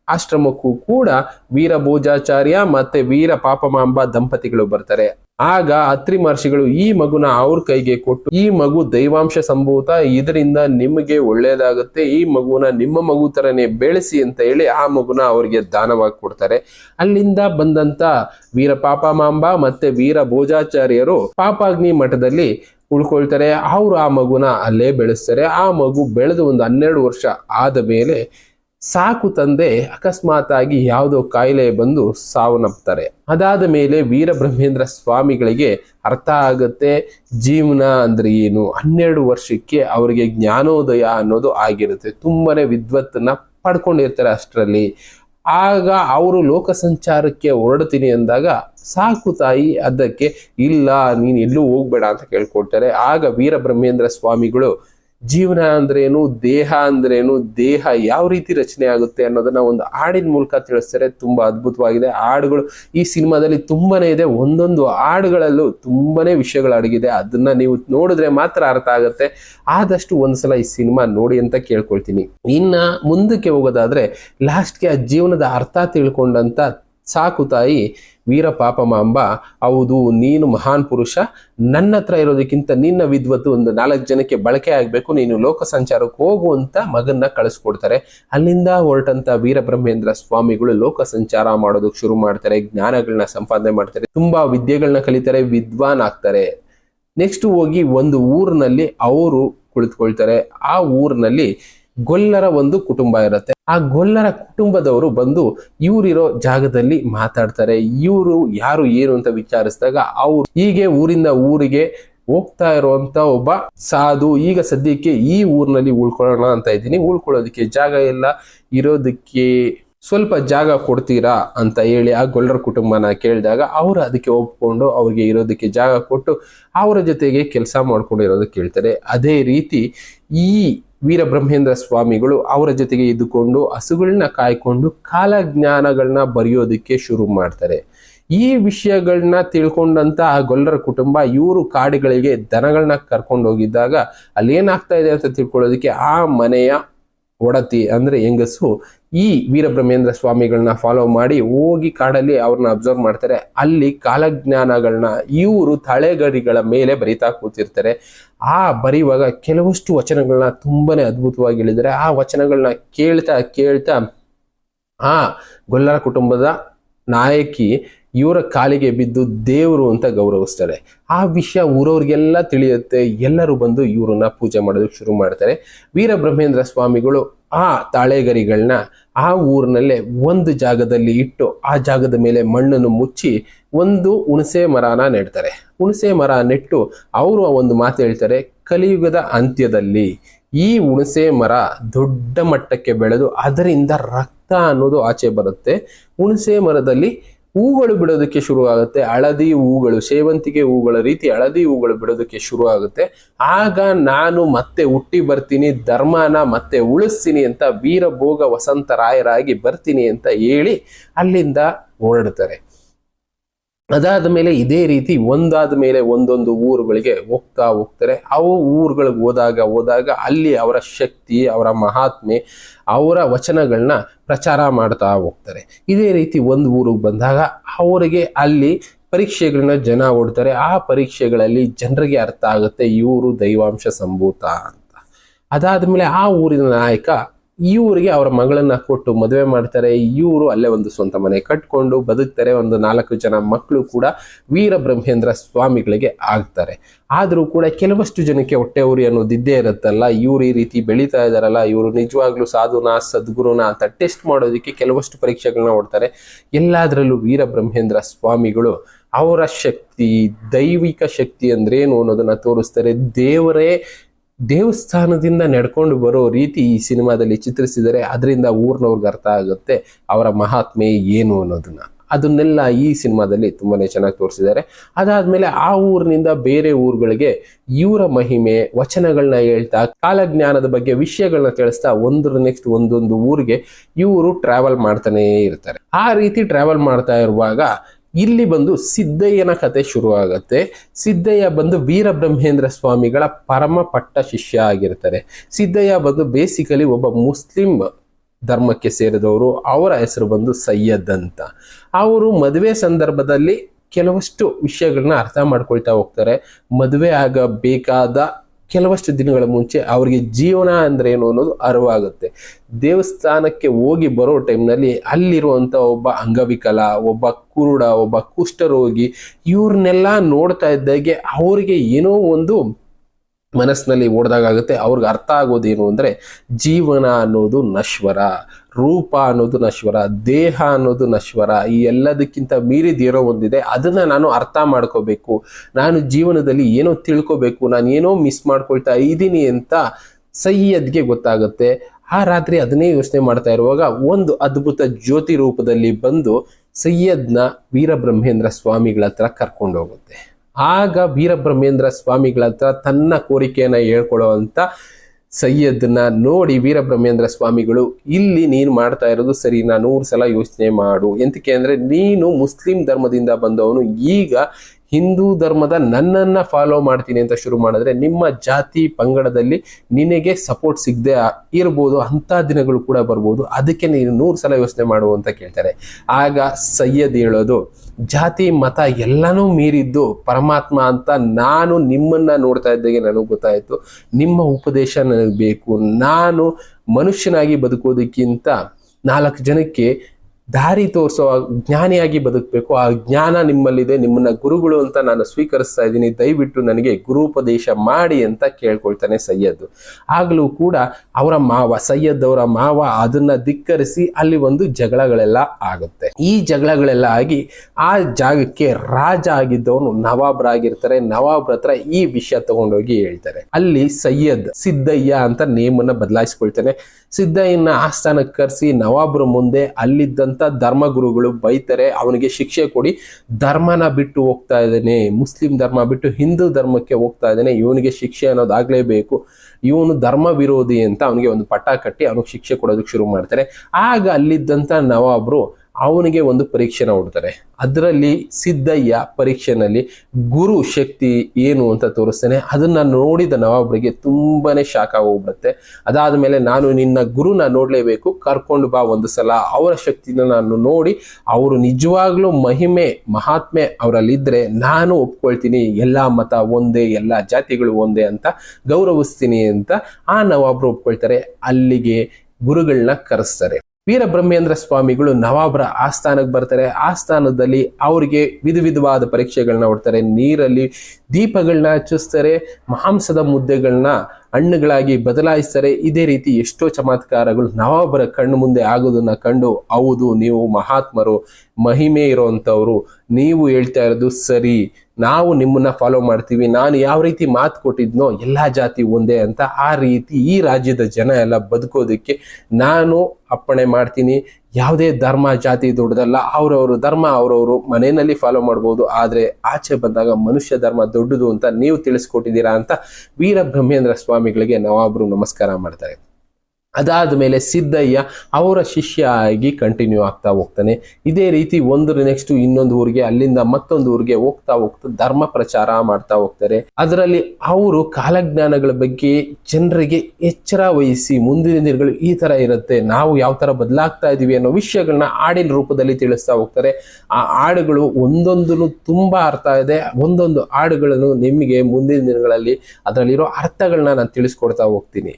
ಆಶ್ರಮಕ್ಕೂ ಕೂಡ ವೀರ ಭೋಜಾಚಾರ್ಯ ಮತ್ತೆ ವೀರ ಪಾಪಮಾಂಬ ದಂಪತಿಗಳು ಬರ್ತಾರೆ. ಆಗ ಅತ್ರಿ ಮಹರ್ಷಿಗಳು ಈ ಮಗುನ ಅವ್ರ ಕೈಗೆ ಕೊಟ್ಟು, ಈ ಮಗು ದೈವಾಂಶ ಸಂಭೂತ, ಇದರಿಂದ ನಿಮಗೆ ಒಳ್ಳೇದಾಗುತ್ತೆ, ಈ ಮಗುನ ನಿಮ್ಮ ಮಗು ತರನೇ ಬೆಳೆಸಿ ಅಂತ ಹೇಳಿ ಆ ಮಗುನ ಅವರಿಗೆ ದಾನವಾಗಿ ಕೊಡ್ತಾರೆ. ಅಲ್ಲಿಂದ ಬಂದಂತ ವೀರ ಪಾಪ ಮಾಂಬ ಮತ್ತೆ ವೀರ ಭೋಜಾಚಾರ್ಯರು ಪಾಪಾಗ್ನಿ ಮಠದಲ್ಲಿ ಉಳ್ಕೊಳ್ತಾರೆ. ಅವರು ಆ ಮಗುನ ಅಲ್ಲೇ ಬೆಳೆಸ್ತಾರೆ. ಆ ಮಗು ಬೆಳೆದು ಒಂದು ಹನ್ನೆರಡು ವರ್ಷ ಆದ ಮೇಲೆ ಸಾಕು ತಂದೆ ಅಕಸ್ಮಾತ್ ಆಗಿ ಯಾವುದೋ ಕಾಯಿಲೆ ಬಂದು ಸಾವನ್ನಪ್ತಾರೆ. ಅದಾದ ಮೇಲೆ ವೀರಬ್ರಹ್ಮೇಂದ್ರ ಸ್ವಾಮಿಗಳಿಗೆ ಅರ್ಥ ಆಗುತ್ತೆ, ಜೀವನ ಅಂದ್ರೆ ಏನು? ಹನ್ನೆರಡು ವರ್ಷಕ್ಕೆ ಅವರಿಗೆ ಜ್ಞಾನೋದಯ ಅನ್ನೋದು ಆಗಿರುತ್ತೆ. ತುಂಬಾನೇ ವಿದ್ವತ್ತನ್ನ ಪಡ್ಕೊಂಡಿರ್ತಾರೆ ಅಷ್ಟರಲ್ಲಿ. ಆಗ ಅವರು ಲೋಕ ಸಂಚಾರಕ್ಕೆ ಹೊರಡ್ತೀನಿ ಅಂದಾಗ ಸಾಕು ತಾಯಿ, ಅದಕ್ಕೆ ಇಲ್ಲ, ನೀನು ಎಲ್ಲೂ ಹೋಗ್ಬೇಡ ಅಂತ ಕೇಳ್ಕೊಳ್ತಾರೆ. ಆಗ ವೀರಬ್ರಹ್ಮೇಂದ್ರ ಸ್ವಾಮಿಗಳು ಜೀವನ ಅಂದ್ರೇನು, ದೇಹ ಅಂದ್ರೇನು, ದೇಹ ಯಾವ ರೀತಿ ರಚನೆ ಆಗುತ್ತೆ ಅನ್ನೋದನ್ನ ಒಂದು ಹಾಡಿನ ಮೂಲಕ ತಿಳಿಸ್ತಾರೆ. ತುಂಬಾ ಅದ್ಭುತವಾಗಿದೆ. ಹಾಡುಗಳು ಈ ಸಿನಿಮಾದಲ್ಲಿ ತುಂಬಾನೇ ಇದೆ. ಒಂದೊಂದು ಹಾಡುಗಳಲ್ಲೂ ತುಂಬಾನೇ ವಿಷಯಗಳು ಅಡಗಿದೆ. ಅದನ್ನ ನೀವು ನೋಡಿದ್ರೆ ಮಾತ್ರ ಅರ್ಥ ಆಗುತ್ತೆ. ಆದಷ್ಟು ಒಂದ್ಸಲ ಈ ಸಿನಿಮಾ ನೋಡಿ ಅಂತ ಕೇಳ್ಕೊಳ್ತೀನಿ. ಇನ್ನ ಮುಂದಕ್ಕೆ ಹೋಗೋದಾದ್ರೆ ಲಾಸ್ಟ್ಗೆ ಆ ಜೀವನದ ಅರ್ಥ ತಿಳ್ಕೊಂಡಂತ ಸಾಕು ತಾಯಿ, ವೀರ ಪಾಪ ಮಾಂಬ ಹೌದು, ನೀನು ಮಹಾನ್ ಪುರುಷ, ನನ್ನ ಹತ್ರ ಇರೋದಕ್ಕಿಂತ ನಿನ್ನ ವಿದ್ವತ್ತು ಒಂದು ನಾಲ್ಕು ಜನಕ್ಕೆ ಬಳಕೆ ಆಗಬೇಕು, ನೀನು ಲೋಕ ಸಂಚಾರಕ್ಕೆ ಹೋಗು ಅಂತ ಮಗನ್ನ ಕಳಿಸ್ಕೊಡ್ತಾರೆ. ಅಲ್ಲಿಂದ ಹೊರಟಂತ ವೀರಬ್ರಹ್ಮೇಂದ್ರ ಸ್ವಾಮಿಗಳು ಲೋಕ ಸಂಚಾರ ಮಾಡೋದಕ್ಕೆ ಶುರು ಮಾಡ್ತಾರೆ ಜ್ಞಾನಗಳನ್ನ ಸಂಪಾದನೆ ಮಾಡ್ತಾರೆ, ತುಂಬಾ ವಿದ್ಯೆಗಳನ್ನ ಕಲಿತಾರೆ, ವಿದ್ವಾನ್ ಆಗ್ತಾರೆ. ನೆಕ್ಸ್ಟ್ ಹೋಗಿ ಒಂದು ಊರಿನಲ್ಲಿ ಅವರು ಕುಳಿತುಕೊಳ್ತಾರೆ. ಆ ಊರಿನಲ್ಲಿ ಗೊಲ್ಲರ ಒಂದು ಕುಟುಂಬ ಇರುತ್ತೆ. ಆ ಗೊಲ್ಲರ ಕುಟುಂಬದವರು ಬಂದು ಇವರಿರೋ ಜಾಗದಲ್ಲಿ ಮಾತಾಡ್ತಾರೆ. ಇವರು ಯಾರು ಏನು ಅಂತ ವಿಚಾರಿಸಿದಾಗ ಅವ್ರು ಹೀಗೆ ಊರಿಂದ ಊರಿಗೆ ಹೋಗ್ತಾ ಇರುವಂತ ಒಬ್ಬ ಸಾಧು, ಈಗ ಸದ್ಯಕ್ಕೆ ಈ ಊರಿನಲ್ಲಿ ಉಳ್ಕೊಳ್ಳೋಣ ಅಂತ ಇದ್ದೀನಿ. ಉಳ್ಕೊಳ್ಳೋದಕ್ಕೆ ಜಾಗ ಇಲ್ಲ. ಇರೋದಕ್ಕೆ ಸ್ವಲ್ಪ ಜಾಗ ಕೊಡ್ತೀರಾ ಅಂತ ಹೇಳಿ ಆ ಗೊಲ್ಲರ ಕುಟುಂಬನ ಕೇಳಿದಾಗ ಅವರು ಅದಕ್ಕೆ ಒಪ್ಕೊಂಡು ಅವ್ರಿಗೆ ಇರೋದಕ್ಕೆ ಜಾಗ ಕೊಟ್ಟು ಅವರ ಜೊತೆಗೆ ಕೆಲಸ ಮಾಡ್ಕೊಂಡಿರೋದಕ್ಕೆ ಕೇಳ್ತಾರೆ. ಅದೇ ರೀತಿ ಈ ವೀರಬ್ರಹ್ಮೇಂದ್ರ ಸ್ವಾಮಿಗಳು ಅವರ ಜೊತೆಗೆ ಇದ್ದುಕೊಂಡು ಹಸುಗಳನ್ನ ಕಾಯ್ಕೊಂಡು ಕಾಲಜ್ಞಾನಗಳನ್ನ ಬರೆಯೋದಕ್ಕೆ ಶುರು ಮಾಡ್ತಾರೆ. ಈ ವಿಷಯಗಳನ್ನ ತಿಳ್ಕೊಂಡಂತ ಆ ಗೊಲ್ಲರ ಕುಟುಂಬ ಇವರು ಕಾಡುಗಳಿಗೆ ದನಗಳನ್ನ ಕರ್ಕೊಂಡು ಹೋಗಿದ್ದಾಗ ಅಲ್ಲಿ ಏನಾಗ್ತಾ ಇದೆ ಅಂತ ತಿಳ್ಕೊಳ್ಳೋದಕ್ಕೆ ಆ ಮನೆಯ ಒಡತಿ ಅಂದ್ರೆ ಹೆಂಗಸು ಈ ವೀರಬ್ರಹ್ಮೇಂದ್ರ ಸ್ವಾಮಿಗಳನ್ನ ಫಾಲೋ ಮಾಡಿ ಹೋಗಿ ಕಾಡಲ್ಲಿ ಅವ್ರನ್ನ ಅಬ್ಸರ್ವ್ ಮಾಡ್ತಾರೆ. ಅಲ್ಲಿ ಕಾಲಜ್ಞಾನಗಳನ್ನ ಇವರು ತಳೆಗರಿಗಳ ಮೇಲೆ ಬರಿತಾ ಕೂತಿರ್ತಾರೆ. ಆ ಬರೆಯುವಾಗ ಕೆಲವಷ್ಟು ವಚನಗಳನ್ನ ತುಂಬಾನೇ ಅದ್ಭುತವಾಗಿ ಹೇಳಿದರೆ ಆ ವಚನಗಳನ್ನ ಕೇಳ್ತಾ ಕೇಳ್ತಾ ಆ ಗೊಲ್ಲರ ಕುಟುಂಬದ ನಾಯಕಿ ಇವರ ಕಾಲಿಗೆ ಬಿದ್ದು ದೇವರು ಅಂತ ಗೌರವಿಸ್ತಾರೆ. ಆ ವಿಷಯ ಊರವ್ರಿಗೆಲ್ಲ ತಿಳಿಯುತ್ತೆ. ಎಲ್ಲರೂ ಬಂದು ಇವರನ್ನ ಪೂಜೆ ಮಾಡೋದಕ್ಕೆ ಶುರು ಮಾಡ್ತಾರೆ. ವೀರಬ್ರಹ್ಮೇಂದ್ರ ಸ್ವಾಮಿಗಳು ಆ ತಾಳೆಗರಿಗಳನ್ನ ಆ ಊರಿನಲ್ಲೇ ಒಂದು ಜಾಗದಲ್ಲಿ ಇಟ್ಟು ಆ ಜಾಗದ ಮೇಲೆ ಮಣ್ಣನ್ನು ಮುಚ್ಚಿ ಒಂದು ಹುಣಸೆ ಮರನ ನೆಡ್ತಾರೆ. ಹುಣಸೆ ಮರ ನೆಟ್ಟು ಅವರು ಒಂದು ಮಾತು ಹೇಳ್ತಾರೆ, ಕಲಿಯುಗದ ಅಂತ್ಯದಲ್ಲಿ ಈ ಹುಣಸೆ ಮರ ದೊಡ್ಡ ಮಟ್ಟಕ್ಕೆ ಬೆಳೆದು ಅದರಿಂದ ರಕ್ತ ಅನ್ನೋದು ಆಚೆ ಬರುತ್ತೆ. ಹುಣಸೆ ಮರದಲ್ಲಿ ಹೂಗಳು ಬಿಡೋದಕ್ಕೆ ಶುರು ಆಗುತ್ತೆ ಹಳದಿ ಹೂಗಳು, ಸೇವಂತಿಗೆ ಹೂಗಳ ರೀತಿ ಹಳದಿ ಹೂಗಳು ಬಿಡೋದಕ್ಕೆ ಶುರು ಆಗುತ್ತೆ ಆಗ ನಾನು ಮತ್ತೆ ಹುಟ್ಟಿ ಬರ್ತೀನಿ, ಧರ್ಮನ ಮತ್ತೆ ಉಳಿಸ್ತೀನಿ ಅಂತ ವೀರಭೋಗ ವಸಂತರಾಯರಾಗಿ ಬರ್ತೀನಿ ಅಂತ ಹೇಳಿ ಅಲ್ಲಿಂದ ಹೊರಡ್ತಾರೆ. ಅದಾದ ಮೇಲೆ ಇದೇ ರೀತಿ ಒಂದಾದ ಮೇಲೆ ಒಂದೊಂದು ಊರುಗಳಿಗೆ ಹೋಗ್ತಾ ಹೋಗ್ತಾರೆ. ಅವು ಊರುಗಳಿಗೆ ಹೋದಾಗ ಹೋದಾಗ ಅಲ್ಲಿ ಅವರ ಶಕ್ತಿ, ಅವರ ಮಹಾತ್ಮೆ, ಅವರ ವಚನಗಳನ್ನ ಪ್ರಚಾರ ಮಾಡ್ತಾ ಹೋಗ್ತಾರೆ. ಇದೇ ರೀತಿ ಒಂದು ಊರಿಗೆ ಬಂದಾಗ ಅವರಿಗೆ ಅಲ್ಲಿ ಪರೀಕ್ಷೆಗಳನ್ನ ಜನ ಓಡ್ತಾರೆ. ಆ ಪರೀಕ್ಷೆಗಳಲ್ಲಿ ಜನರಿಗೆ ಅರ್ಥ ಆಗುತ್ತೆ ಇವರು ದೈವಾಂಶ ಸಂಭೂತ ಅಂತ. ಅದಾದ ಮೇಲೆ ಆ ಊರಿನ ನಾಯಕ ಈ ಊರಿಗೆ ಅವರ ಮಗಳನ್ನ ಕೊಟ್ಟು ಮದುವೆ ಮಾಡ್ತಾರೆ. ಇವರು ಅಲ್ಲೇ ಒಂದು ಸ್ವಂತ ಮನೆ ಕಟ್ಕೊಂಡು ಬದುಕ್ತಾರೆ. ಒಂದು ನಾಲ್ಕು ಜನ ಮಕ್ಕಳು ಕೂಡ ವೀರ ಬ್ರಹ್ಮೇಂದ್ರ ಸ್ವಾಮಿಗಳಿಗೆ ಆಗ್ತಾರೆ. ಆದರೂ ಕೂಡ ಕೆಲವಷ್ಟು ಜನಕ್ಕೆ ಹೊಟ್ಟೆ ಉರಿ ಅನ್ನೋದಿದ್ದೇ ಇರುತ್ತಲ್ಲ. ಇವ್ರು ಈ ರೀತಿ ಬೆಳೀತಾ ಇದ್ದಾರಲ್ಲ. ಇವರು ನಿಜವಾಗ್ಲೂ ಸಾಧುನ, ಸದ್ಗುರುನ ಅಂತ ಟೆಸ್ಟ್ ಮಾಡೋದಕ್ಕೆ ಕೆಲವಷ್ಟು ಪರೀಕ್ಷೆಗಳನ್ನ ಓಡ್ತಾರೆ ಎಲ್ಲಾದ್ರಲ್ಲೂ ವೀರ ಬ್ರಹ್ಮೇಂದ್ರ ಸ್ವಾಮಿಗಳು ಅವರ ಶಕ್ತಿ, ದೈವಿಕ ಶಕ್ತಿ ಅಂದ್ರೇನು ಅನ್ನೋದನ್ನ ತೋರಿಸ್ತಾರೆ. ದೇವರೇ ದೇವಸ್ಥಾನದಿಂದ ನಡ್ಕೊಂಡು ಬರೋ ರೀತಿ ಈ ಸಿನಿಮಾದಲ್ಲಿ ಚಿತ್ರಿಸಿದರೆ ಅದರಿಂದ ಊರ್ನವ್ರಿಗೆ ಅರ್ಥ ಆಗುತ್ತೆ ಅವರ ಮಹಾತ್ಮೆ ಏನು ಅನ್ನೋದನ್ನ. ಅದನ್ನೆಲ್ಲ ಈ ಸಿನಿಮಾದಲ್ಲಿ ತುಂಬಾ ಚೆನ್ನಾಗಿ ತೋರಿಸಿದ್ದಾರೆ. ಅದಾದ್ಮೇಲೆ ಆ ಊರಿನಿಂದ ಬೇರೆ ಊರುಗಳಿಗೆ ಇವರ ಮಹಿಮೆ ವಚನಗಳನ್ನ ಹೇಳ್ತಾ, ಕಾಲಜ್ಞಾನದ ಬಗ್ಗೆ ವಿಷಯಗಳನ್ನ ತಿಳಿಸ್ತಾ ಒಂದ್ರ ನೆಕ್ಸ್ಟ್ ಒಂದೊಂದು ಊರಿಗೆ ಇವರು ಟ್ರಾವೆಲ್ ಮಾಡ್ತಾನೇ ಇರ್ತಾರೆ. ಆ ರೀತಿ ಟ್ರಾವೆಲ್ ಮಾಡ್ತಾ ಇರುವಾಗ ಇಲ್ಲಿ ಬಂದು ಸಿದ್ದಯ್ಯನ ಕತೆ ಶುರುವಾಗತ್ತೆ. ಸಿದ್ದಯ್ಯ ಬಂದು ವೀರಬ್ರಹ್ಮೇಂದ್ರ ಸ್ವಾಮಿಗಳ ಪರಮ ಪಟ್ಟ ಶಿಷ್ಯ ಆಗಿರ್ತಾರೆ. ಸಿದ್ದಯ್ಯ ಬಂದು ಬೇಸಿಕಲಿ ಒಬ್ಬ ಮುಸ್ಲಿಂ ಧರ್ಮಕ್ಕೆ ಸೇರಿದವರು. ಅವರ ಹೆಸರು ಬಂದು ಸೈಯದ್ ಅಂತ. ಅವರು ಮದುವೆ ಸಂದರ್ಭದಲ್ಲಿ ಕೆಲವಷ್ಟು ವಿಷಯಗಳನ್ನ ಅರ್ಥ ಮಾಡ್ಕೊಳ್ತಾ ಹೋಗ್ತಾರೆ. ಮದುವೆ ಆಗಬೇಕಾದ ಕೆಲವಷ್ಟು ದಿನಗಳ ಮುಂಚೆ ಅವರಿಗೆ ಜೀವನ ಅಂದ್ರೆ ಏನು ಅನ್ನೋದು ಅರಿವಾಗುತ್ತೆ. ದೇವಸ್ಥಾನಕ್ಕೆ ಹೋಗಿ ಬರೋ ಟೈಮ್ನಲ್ಲಿ ಅಲ್ಲಿರುವಂತ ಒಬ್ಬ ಅಂಗವಿಕಲ, ಒಬ್ಬ ಕುರುಡ, ಒಬ್ಬ ಕುಷ್ಠರೋಗಿ ಇವ್ರನ್ನೆಲ್ಲ ನೋಡ್ತಾ ಇದ್ದಾಗೆ ಅವರಿಗೆ ಏನೋ ಒಂದು ಮನಸ್ಸಿನಲ್ಲಿ ಓಡ್ದಾಗುತ್ತೆ ಅವ್ರಿಗೆ ಅರ್ಥ ಆಗೋದೇನು ಅಂದ್ರೆ ಜೀವನ ಅನ್ನೋದು ನಶ್ವರ, ರೂಪ ಅನ್ನೋದು ನಶ್ವರ, ದೇಹ ಅನ್ನೋದು ನಶ್ವರ, ಈ ಎಲ್ಲದಕ್ಕಿಂತ ಮೀರಿದೇನೋ ಒಂದಿದೆ. ಅದನ್ನ ನಾನು ಅರ್ಥ ಮಾಡ್ಕೋಬೇಕು. ನಾನು ಜೀವನದಲ್ಲಿ ಏನೋ ತಿಳ್ಕೋಬೇಕು. ನಾನು ಏನೋ ಮಿಸ್ ಮಾಡ್ಕೊಳ್ತಾ ಇದ್ದೀನಿ ಅಂತ ಸೈಯದ್ಗೆ ಗೊತ್ತಾಗುತ್ತೆ. ಆ ರಾತ್ರಿ ಅದನ್ನೇ ಯೋಚನೆ ಮಾಡ್ತಾ ಇರುವಾಗ ಒಂದು ಅದ್ಭುತ ಜ್ಯೋತಿ ರೂಪದಲ್ಲಿ ಬಂದು ಸೈಯದ್ನ ವೀರಬ್ರಹ್ಮೇಂದ್ರ ಸ್ವಾಮಿಗಳ ಹತ್ರ ಕರ್ಕೊಂಡು ಹೋಗುತ್ತೆ. ಆಗ ವೀರಬ್ರಹ್ಮೇಂದ್ರ ಸ್ವಾಮಿಗಳ ಹತ್ರ ತನ್ನ ಕೋರಿಕೆಯನ್ನು ಹೇಳ್ಕೊಳ್ಳೋ ಅಂತ ಸೈಯದ್ನ ನೋಡಿ ವೀರಬ್ರಹ್ಮೇಂದ್ರ ಸ್ವಾಮಿಗಳು, ಇಲ್ಲಿ ನೀನು ಮಾಡ್ತಾ ಇರೋದು ಸರಿ, ನಾನು ನೂರು ಸಲ ಯೋಚನೆ ಮಾಡು. ಎಂತಕ್ಕೆ ಅಂದ್ರೆ ನೀನು ಮುಸ್ಲಿಂ ಧರ್ಮದಿಂದ ಬಂದವನು, ಈಗ ಹಿಂದೂ ಧರ್ಮದ ನನ್ನನ್ನ ಫಾಲೋ ಮಾಡ್ತೀನಿ ಅಂತ ಶುರು ಮಾಡಿದ್ರೆ ನಿಮ್ಮ ಜಾತಿ ಪಂಗಡದಲ್ಲಿ ನಿನಗೆ ಸಪೋರ್ಟ್ ಸಿಗದೆ ಇರ್ಬೋದು ಅಂತ ದಿನಗಳು ಕೂಡ ಬರ್ಬೋದು. ಅದಕ್ಕೆ ನೀನು ನೂರು ಸಲ ಯೋಚನೆ ಮಾಡು ಅಂತ ಕೇಳ್ತಾರೆ. ಆಗ ಸಯ್ಯದ್ ಹೇಳೋದು, ಜಾತಿ, ಮತ ಎಲ್ಲನೂ ಮೀರಿದ್ದು ಪರಮಾತ್ಮ ಅಂತ ನಾನು ನಿಮ್ಮನ್ನ ನೋಡ್ತಾ ಇದ್ದಾಗೆ ನನಗೆ ಗೊತ್ತಾಯಿತು. ನಿಮ್ಮ ಉಪದೇಶ ನನಗೆ ಬೇಕು. ನಾನು ಮನುಷ್ಯನಾಗಿ ಬದುಕೋದಕ್ಕಿಂತ ನಾಲ್ಕು ಜನಕ್ಕೆ ದಾರಿ ತೋರಿಸೋ ಜ್ಞಾನಿಯಾಗಿ ಬದುಕಬೇಕು. ಆ ಜ್ಞಾನ ನಿಮ್ಮಲ್ಲಿದೆ, ನಿಮ್ಮನ್ನ ಗುರುಗಳು ಅಂತ ನಾನು ಸ್ವೀಕರಿಸ್ತಾ ಇದ್ದೀನಿ. ದಯವಿಟ್ಟು ನನಗೆ ಗುರುಪದೇಶ ಮಾಡಿ ಅಂತ ಕೇಳ್ಕೊಳ್ತಾನೆ ಸೈಯದ್. ಆಗಲೂ ಕೂಡ ಅವರ ಮಾವ, ಸೈಯದ್ ಅವರ ಮಾವ ಅದನ್ನ ಧಿಕ್ಕರಿಸಿ ಅಲ್ಲಿ ಒಂದು ಜಗಳಗಳೆಲ್ಲ ಆಗುತ್ತೆ. ಈ ಜಗಳಗಳೆಲ್ಲ ಆಗಿ ಆ ಜಾಗಕ್ಕೆ ರಾಜ ಆಗಿದ್ದವನು ನವಾಬ್ರಾಗಿರ್ತಾರೆ. ನವಾಬ್ರ ಹತ್ರ ಈ ವಿಷಯ ತಗೊಂಡೋಗಿ ಹೇಳ್ತಾರೆ. ಅಲ್ಲಿ ಸೈಯದ್ ಸಿದ್ದಯ್ಯ ಅಂತ ನೇಮನ್ನ ಬದಲಾಯಿಸ್ಕೊಳ್ತಾನೆ. ಸಿದ್ದಯ್ಯನ ಆಸ್ಥಾನಕ್ಕೆ ಕರೆಸಿ ನವಾಬ್ರ ಮುಂದೆ ಅಲ್ಲಿದ್ದಂತ ಧರ್ಮಗುರುಗಳು ಬೈತಾರೆ, ಅವನಿಗೆ ಶಿಕ್ಷೆ ಕೊಡಿ, ಧರ್ಮನ ಬಿಟ್ಟು ಹೋಗ್ತಾ ಇದ್ದಾನೆ, ಮುಸ್ಲಿಂ ಧರ್ಮ ಬಿಟ್ಟು ಹಿಂದೂ ಧರ್ಮಕ್ಕೆ ಹೋಗ್ತಾ ಇದ್ದಾನೆ, ಇವನಿಗೆ ಶಿಕ್ಷೆ ಅನ್ನೋದಾಗಲೇಬೇಕು ಇವನು ಧರ್ಮ ವಿರೋಧಿ ಅಂತ ಅವನಿಗೆ ಒಂದು ಪಟ್ಟ ಕಟ್ಟಿ ಅವನಿಗೆ ಶಿಕ್ಷೆ ಕೊಡೋದಕ್ಕೆ ಶುರು ಮಾಡ್ತಾರೆ. ಆಗ ಅಲ್ಲಿದ್ದಂತ ನವಾಬ್ರು ಅವನಿಗೆ ಒಂದು ಪರೀಕ್ಷೆನ ಹೊಡ್ತಾರೆ. ಅದರಲ್ಲಿ ಸಿದ್ದಯ್ಯ ಪರೀಕ್ಷೆನಲ್ಲಿ ಗುರು ಶಕ್ತಿ ಏನು ಅಂತ ತೋರಿಸ್ತೇನೆ. ಅದನ್ನ ನೋಡಿದ ನವಾಬ್ರಿಗೆ ತುಂಬಾನೇ ಶಾಖ ಹೋಗ್ಬಿಡುತ್ತೆ. ಅದಾದ ಮೇಲೆ ನಾನು ನಿನ್ನ ಗುರುನ ನೋಡಲೇಬೇಕು. ಕರ್ಕೊಂಡು ಬಾ ಒಂದು ಸಲ. ಅವರ ಶಕ್ತಿನ ನಾನು ನೋಡಿ, ಅವರು ನಿಜವಾಗ್ಲೂ ಮಹಿಮೆ, ಮಹಾತ್ಮೆ ಅವರಲ್ಲಿದ್ದರೆ ನಾನು ಒಪ್ಕೊಳ್ತೀನಿ. ಎಲ್ಲ ಮತ ಒಂದೇ, ಎಲ್ಲ ಜಾತಿಗಳು ಒಂದೇ ಅಂತ ಗೌರವಿಸ್ತೀನಿ ಅಂತ ಆ ನವಾಬ್ರು ಒಪ್ಕೊಳ್ತಾರೆ. ಅಲ್ಲಿಗೆ ಗುರುಗಳನ್ನ ಕರೆಸ್ತಾರೆ. ವೀರಬ್ರಹ್ಮೇಂದ್ರ ಸ್ವಾಮಿಗಳು ನವಾಬ್ರ ಆಸ್ಥಾನಕ್ಕೆ ಬರ್ತಾರೆ. ಆಸ್ಥಾನದಲ್ಲಿ ಅವ್ರಿಗೆ ವಿಧ ವಿಧವಾದ ಪರೀಕ್ಷೆಗಳನ್ನ ಹೊಡ್ತಾರೆ. ನೀರಲ್ಲಿ ದೀಪಗಳನ್ನ ಹಚ್ಚಿಸ್ತಾರೆ. ಮಾಂಸದ ಮುದ್ದೆಗಳನ್ನ ಹಣ್ಣುಗಳಾಗಿ ಬದಲಾಯಿಸ್ತಾರೆ. ಇದೇ ರೀತಿ ಎಷ್ಟೋ ಚಮತ್ಕಾರಗಳು ನವಾಬರ ಕಣ್ಣು ಮುಂದೆ ಆಗೋದನ್ನ ಕಂಡು ಹೌದು, ನೀವು ಮಹಾತ್ಮರು, ಮಹಿಮೆ ಇರೋವಂಥವ್ರು, ನೀವು ಹೇಳ್ತಾ ಇರೋದು ಸರಿ. ನಾವು ನಿಮ್ಮನ್ನ ಫಾಲೋ ಮಾಡ್ತೀವಿ, ನಾನು ಯಾವ ರೀತಿ ಮಾತು ಕೊಟ್ಟಿದ್ನೋ ಎಲ್ಲಾ ಜಾತಿ ಒಂದೇ ಅಂತ ಆ ರೀತಿ ಈ ರಾಜ್ಯದ ಜನ ಎಲ್ಲ ಬದುಕೋದಕ್ಕೆ ನಾನು ಅಪ್ಪಣೆ ಮಾಡ್ತೀನಿ. ಯಾವುದೇ ಧರ್ಮ, ಜಾತಿ ದೊಡ್ಡದಲ್ಲ, ಅವ್ರವ್ರ ಧರ್ಮ ಅವರವರು ಮನೆಯಲ್ಲಿ ಫಾಲೋ ಮಾಡ್ಬೋದು, ಆದರೆ ಆಚೆ ಬಂದಾಗ ಮನುಷ್ಯ ಧರ್ಮ ದೊಡ್ಡದು ಅಂತ ನೀವು ತಿಳಿಸ್ಕೊಟ್ಟಿದ್ದೀರಾ ಅಂತ ವೀರಬ್ರಹ್ಮೇಂದ್ರ ಸ್ವಾಮಿಗಳಿಗೆ ನವಾಬ್ರು ನಮಸ್ಕಾರ ಮಾಡ್ತಾರೆ. ಅದಾದ ಮೇಲೆ ಸಿದ್ದಯ್ಯ ಅವರ ಶಿಷ್ಯ ಆಗಿ ಕಂಟಿನ್ಯೂ ಆಗ್ತಾ ಹೋಗ್ತಾನೆ. ಇದೇ ರೀತಿ ಒಂದು ನೆಕ್ಸ್ಟ್ ಇನ್ನೊಂದು ಊರಿಗೆ, ಅಲ್ಲಿಂದ ಮತ್ತೊಂದು ಊರಿಗೆ ಹೋಗ್ತಾ ಹೋಗ್ತಾ ಧರ್ಮ ಪ್ರಚಾರ ಮಾಡ್ತಾ ಹೋಗ್ತಾರೆ. ಅದರಲ್ಲಿ ಅವರು ಕಾಲಜ್ಞಾನಗಳ ಬಗ್ಗೆ ಜನರಿಗೆ ಎಚ್ಚರ ವಹಿಸಿ ಮುಂದಿನ ದಿನಗಳು ಈ ತರ ಇರುತ್ತೆ, ನಾವು ಯಾವ ತರ ಬದಲಾಗ್ತಾ ಇದೀವಿ ಅನ್ನೋ ವಿಷಯಗಳನ್ನ ಹಾಡಿನ ರೂಪದಲ್ಲಿ ತಿಳಿಸ್ತಾ ಹೋಗ್ತಾರೆ. ಆ ಹಾಡುಗಳು ಒಂದೊಂದನ್ನು ತುಂಬಾ ಅರ್ಥ ಇದೆ. ಒಂದೊಂದು ಹಾಡುಗಳನ್ನು ನಿಮಗೆ ಮುಂದಿನ ದಿನಗಳಲ್ಲಿ ಅದರಲ್ಲಿರೋ ಅರ್ಥಗಳನ್ನ ನಾನು ತಿಳಿಸ್ಕೊಡ್ತಾ ಹೋಗ್ತೀನಿ.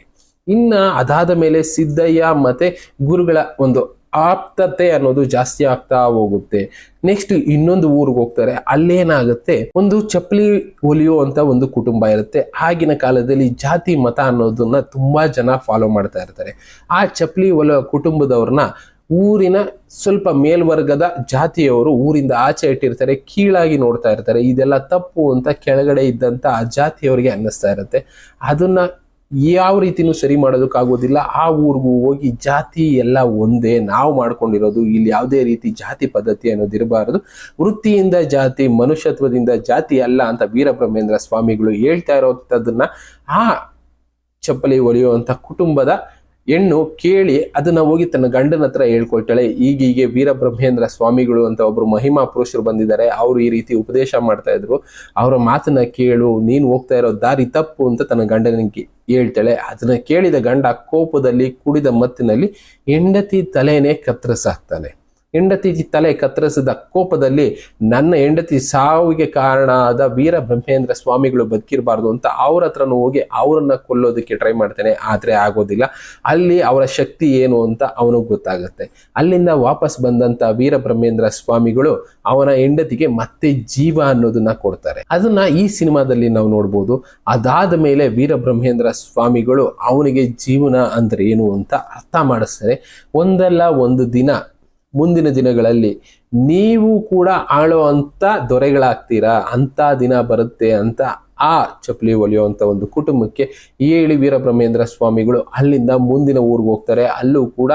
ಇನ್ನ ಅದಾದ ಮೇಲೆ ಸಿದ್ದಯ್ಯ ಮತ್ತೆ ಗುರುಗಳ ಒಂದು ಆಪ್ತತೆ ಅನ್ನೋದು ಜಾಸ್ತಿ ಆಗ್ತಾ ಹೋಗುತ್ತೆ. ನೆಕ್ಸ್ಟ್ ಇನ್ನೊಂದು ಊರಿಗೆ ಹೋಗ್ತಾರೆ. ಅಲ್ಲೇನಾಗುತ್ತೆ? ಒಂದು ಚಪ್ಪಲಿ ಹೊಲಿಯೋ ಅಂತ ಒಂದು ಕುಟುಂಬ ಇರುತ್ತೆ. ಆಗಿನ ಕಾಲದಲ್ಲಿ ಜಾತಿ ಮತ ಅನ್ನೋದನ್ನ ತುಂಬಾ ಜನ ಫಾಲೋ ಮಾಡ್ತಾ ಇರ್ತಾರೆ. ಆ ಚಪ್ಪಲಿ ಹೊಲಿಯೋ ಕುಟುಂಬದವ್ರನ್ನ ಊರಿನ ಸ್ವಲ್ಪ ಮೇಲ್ವರ್ಗದ ಜಾತಿಯವರು ಊರಿಂದ ಆಚೆ ಇಟ್ಟಿರ್ತಾರೆ. ಕೀಳಾಗಿ ನೋಡ್ತಾ ಇರ್ತಾರೆ. ಇದೆಲ್ಲ ತಪ್ಪು ಅಂತ ಕೆಳಗಡೆ ಇದ್ದಂತ ಆ ಜಾತಿಯವರಿಗೆ ಅನ್ನಿಸ್ತಾ ಇರುತ್ತೆ. ಅದನ್ನ ಯಾವ ರೀತಿನೂ ಸರಿ ಮಾಡೋದಕ್ಕಾಗೋದಿಲ್ಲ. ಆ ಊರಿಗೂ ಹೋಗಿ ಜಾತಿ ಎಲ್ಲ ಒಂದೇ. ನಾವು ಮಾಡ್ಕೊಂಡಿರೋದು ಇಲ್ಲಿ ಯಾವುದೇ ರೀತಿ ಜಾತಿ ಪದ್ಧತಿ ಅನ್ನೋದು ಇರಬಾರದು. ವೃತ್ತಿಯಿಂದ ಜಾತಿ, ಮನುಷ್ಯತ್ವದಿಂದ ಜಾತಿ ಅಲ್ಲ ಅಂತ ವೀರಬ್ರಹ್ಮೇಂದ್ರ ಸ್ವಾಮಿಗಳು ಹೇಳ್ತಾ ಇರೋಂಥದ್ದನ್ನ ಆ ಚಪ್ಪಲಿ ಹೊಲಿಯುವಂತ ಕುಟುಂಬದ ಹೆಣ್ಣು ಕೇಳಿ ಅದನ್ನ ಹೋಗಿ ತನ್ನ ಗಂಡನ ಹತ್ರ ಹೇಳ್ಕೊಳ್ತಾಳೆ. ಈಗೀಗೆ ವೀರಬ್ರಹ್ಮೇಂದ್ರ ಸ್ವಾಮಿಗಳು ಅಂತ ಒಬ್ರು ಮಹಿಮಾ ಪುರುಷರು ಬಂದಿದ್ದಾರೆ. ಅವರು ಈ ರೀತಿ ಉಪದೇಶ ಮಾಡ್ತಾ ಇದ್ರು. ಅವರ ಮಾತನ್ನ ಕೇಳು, ನೀನು ಹೋಗ್ತಾ ಇರೋ ದಾರಿ ತಪ್ಪು ಅಂತ ತನ್ನ ಗಂಡನಿಗೆ ಹೇಳ್ತಾಳೆ. ಅದನ್ನ ಕೇಳಿದ ಗಂಡ ಕೋಪದಲ್ಲಿ ಕುಡಿದ ಮತ್ತಿನಲ್ಲಿ ಹೆಂಡತಿ ತಲೆನೇ ಕತ್ತರಿಸಾಕ್ತಾನೆ ಹೆಂಡತಿ ತಲೆ ಕತ್ತರಿಸಿದ ಕೋಪದಲ್ಲಿ ನನ್ನ ಹೆಂಡತಿ ಸಾವಿಗೆ ಕಾರಣ ಆದ ವೀರ ಬ್ರಹ್ಮೇಂದ್ರ ಸ್ವಾಮಿಗಳು ಬದುಕಿರಬಾರ್ದು ಅಂತ ಅವ್ರ ಹತ್ರನೂ ಹೋಗಿ ಅವರನ್ನ ಕೊಲ್ಲೋದಕ್ಕೆ ಟ್ರೈ ಮಾಡ್ತಾನೆ, ಆದ್ರೆ ಆಗೋದಿಲ್ಲ. ಅಲ್ಲಿ ಅವರ ಶಕ್ತಿ ಏನು ಅಂತ ಅವನಿಗೆ ಗೊತ್ತಾಗುತ್ತೆ. ಅಲ್ಲಿಂದ ವಾಪಸ್ ಬಂದಂತ ವೀರ ಬ್ರಹ್ಮೇಂದ್ರ ಸ್ವಾಮಿಗಳು ಅವನ ಹೆಂಡತಿಗೆ ಮತ್ತೆ ಜೀವ ಅನ್ನೋದನ್ನ ಕೊಡ್ತಾರೆ. ಅದನ್ನ ಈ ಸಿನಿಮಾದಲ್ಲಿ ನಾವು ನೋಡ್ಬೋದು. ಅದಾದ ಮೇಲೆ ವೀರ ಬ್ರಹ್ಮೇಂದ್ರ ಸ್ವಾಮಿಗಳು ಅವನಿಗೆ ಜೀವನ ಅಂದ್ರೆ ಏನು ಅಂತ ಅರ್ಥ ಮಾಡಿಸ್ತಾರೆ. ಒಂದಲ್ಲ ಒಂದು ದಿನ ಮುಂದಿನ ದಿನಗಳಲ್ಲಿ ನೀವು ಕೂಡ ಆಳೋ ಅಂತ ದೊರೆಗಳಾಗ್ತೀರಾ? ಅಂತ ದಿನ ಬರುತ್ತೆ ಅಂತ ಆ ಚಪ್ಪಲಿ ಹೊಲಿಯುವಂತ ಒಂದು ಕುಟುಂಬಕ್ಕೆ ಏಳಿ ವೀರಬ್ರಹ್ಮೇಂದ್ರ ಸ್ವಾಮಿಗಳು ಅಲ್ಲಿಂದ ಮುಂದಿನ ಊರಿಗೆ ಹೋಗ್ತಾರೆ. ಅಲ್ಲೂ ಕೂಡ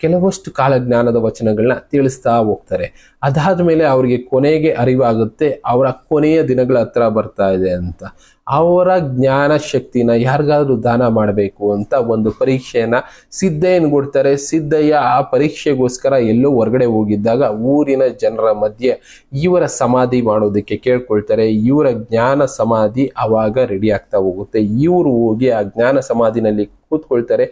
ಕೆಲವಷ್ಟು ಕಾಲಜ್ಞಾನದ ವಚನಗಳನ್ನ ತಿಳಿಸ್ತಾ ಹೋಗ್ತಾರೆ. ಅದಾದ ಮೇಲೆ ಅವರಿಗೆ ಕೊನೆಗೆ ಅರಿವಾಗುತ್ತೆ, ಅವರ ಕೊನೆಯ ದಿನಗಳ ಹತ್ರ ಬರ್ತಾ ಇದೆ ಅಂತ. ಅವರ ಜ್ಞಾನ ಶಕ್ತಿನ ಯಾರಿಗಾದ್ರೂ ದಾನ ಮಾಡಬೇಕು ಅಂತ ಒಂದು ಪರೀಕ್ಷೆಯನ್ನ ಸಿದ್ದಯ್ಯನ ಕೊಡ್ತಾರೆ? ಸಿದ್ದಯ್ಯ ಆ ಪರೀಕ್ಷೆಗೋಸ್ಕರ ಎಲ್ಲೋ ಹೊರಗಡೆ ಹೋಗಿದ್ದಾಗ ಊರಿನ ಜನರ ಮಧ್ಯೆ ಇವರ ಸಮಾಧಿ ಮಾಡೋದಕ್ಕೆ ಕೇಳ್ಕೊಳ್ತಾರೆ. ಇವರ ಜ್ಞಾನ ಸಮಾಧಿ ಅವಾಗ ರೆಡಿ ಆಗ್ತಾ ಹೋಗುತ್ತೆ. ಇವರು ಹೋಗಿ ಆ ಜ್ಞಾನ ಸಮಾಧಿನಲ್ಲಿ ಕೂತ್ಕೊಳ್ತಾರೆ.